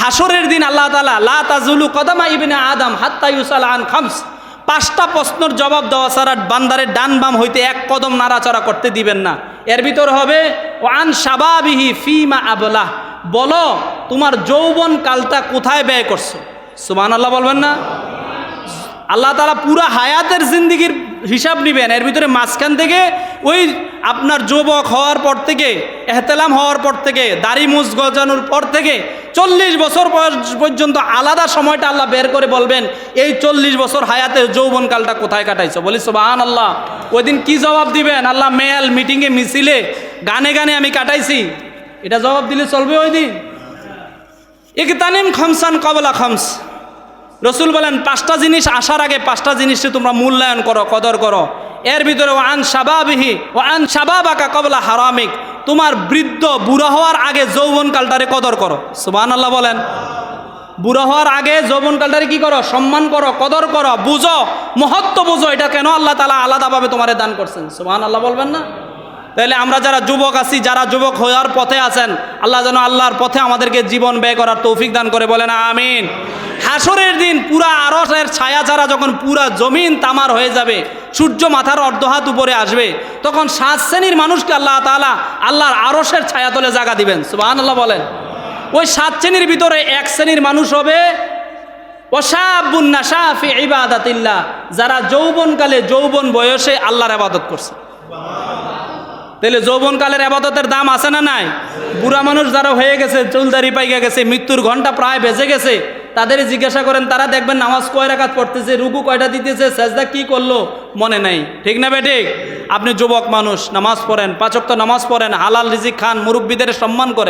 হাসরের দিন আল্লাহ তালা লা তাজুলু কদামা ইবিনে আদম হাত্তা ইউসাল আন খামস, পাঁচটা প্রশ্নর জবাব দেওয়া ছাড়া বান্দারের ডান বাম হইতে এক কদম নাড়াচাড়া করতে দিবেন না। এর ভিতর হবে ওয়ান সাবাবিহি ফিমা আবলাহ। বলো, তোমার যৌবন কালটা কোথায় ব্যয় করছ? সুমান আল্লাহ বলবেন না? আল্লাহ তালা পুরা হায়াতের জিন্দিগির হিসাব নিবেন। এর ভিতরে মাঝখান থেকে ওই আপনার যুবক হওয়ার পর থেকে, এহতেলাম হওয়ার পর থেকে, দাড়ি মুজ গজানোর পর থেকে চল্লিশ বছর পর্যন্ত আলাদা সময়টা আল্লাহ বের করে বলবেন, এই চল্লিশ বছর হায়াতের যৌবনকালটা কোথায় কাটাইছো? বলি সোবাহান আল্লাহ ওই দিন কী জবাব দিবেন? আল্লাহ মেল মিটিংয়ে মিছিলে গানে গানে আমি কাটাইছি। এটা জবাব দিলে চলবে ওই দিন ইকতানিম খমসান কবলা খমস। রসুল বলেন, পাঁচটা জিনিস আসার আগে পাঁচটা জিনিসটি তোমরা মূল্যায়ন করো, কদর করো। এর ভিতরে ও আন সাবাবিহি ও আন সাবাবাকা কবলা হারামিক। তোমার বৃদ্ধ বুড়া হওয়ার আগে যৌবনকালটারে কদর করো। সুবান আল্লাহ বলেন। বুড়া হওয়ার আগে যৌবনকালটারে কি করো? সম্মান করো, কদর করো, বুঝো, মহত্ব বুঝো। এটা কেন আল্লাহ তালা আলাদাভাবে তোমারে দান করছেন? সুবান আল্লাহ বলবেন না? তাহলে আমরা যারা যুবক আছি, যারা যুবক হওয়ার পথে আছেন, আল্লাহ যেন আল্লাহর পথে আমাদেরকে জীবন ব্যয় করার তৌফিক দান করে বলেন, আমিন। হাসরের দিন পুরা আরসের ছায়া ছাড়া যখন পুরা জমিন তামার হয়ে যাবে, সূর্য মাথার অর্ধহাত উপরে আসবে, তখন সাত শ্রেণির মানুষকে আল্লাহ তাআলা আল্লাহর আরসের ছায়া তলে জায়গা দিবেন। সুবাহ আল্লাহ বলেন। ওই সাত শ্রেণির ভিতরে এক শ্রেণির মানুষ হবে ওসাবুন্নাশাফি ইবাদাতিল্লাহ, যারা যৌবনকালে যৌবন বয়সে আল্লাহর আবাদত করছে। তাহলে যৌবনকালের আবাদতের দাম আছে না নাই? বুড়া মানুষ যারা হয়ে গেছে চুলদারি পাইয়া গেছে, মৃত্যুর ঘণ্টা প্রায় বেজে গেছে তাদের জিজ্ঞাসা করেন, তারা দেখবেন নামাজ কয় রাখাত পড়তেছে, রুকু কয়টা দিতেছে, সেজদা কি করল? মনে নাই। ঠিক না বে ঠিক? আপনি যুবক মানুষ, নামাজ পড়েন পাচক তো নামাজ পড়েন, হালাল রিজিক খান, মুরব্বীদের সম্মান করেন।